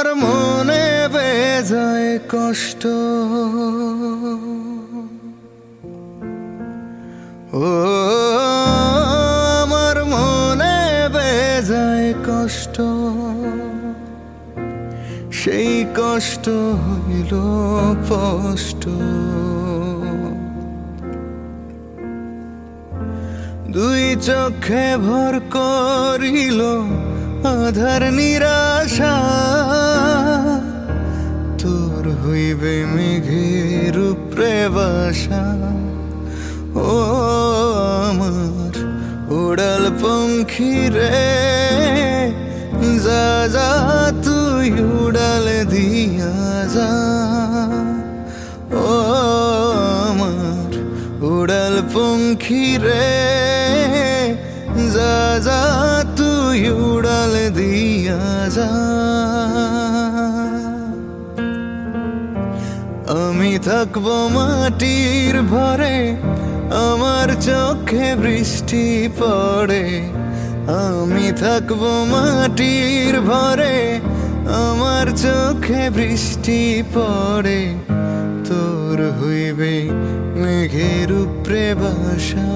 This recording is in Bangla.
আমার মনে বেজায় কষ্ট। ও, আমার মনে বেজায় কষ্ট। সেই কষ্ট হইল কষ্ট। দুই চোখে ভর করিল আধার নিরাশা। বাসা ও আমার উড়াল পঙ্খী রে, যা যা, তুই উড়াল দিয়া যা। ও আমার উড়াল পঙ্খী রে, যা যা, তুই উড়াল দিয়া যা। আমি থাকব মাটির ভরে, আমার চোখে বৃষ্টি পড়ে। আমি থাকব মাটির ভরে, আমার চোখে বৃষ্টি পড়ে। তোর হইবে মেঘের উপরে বাসা।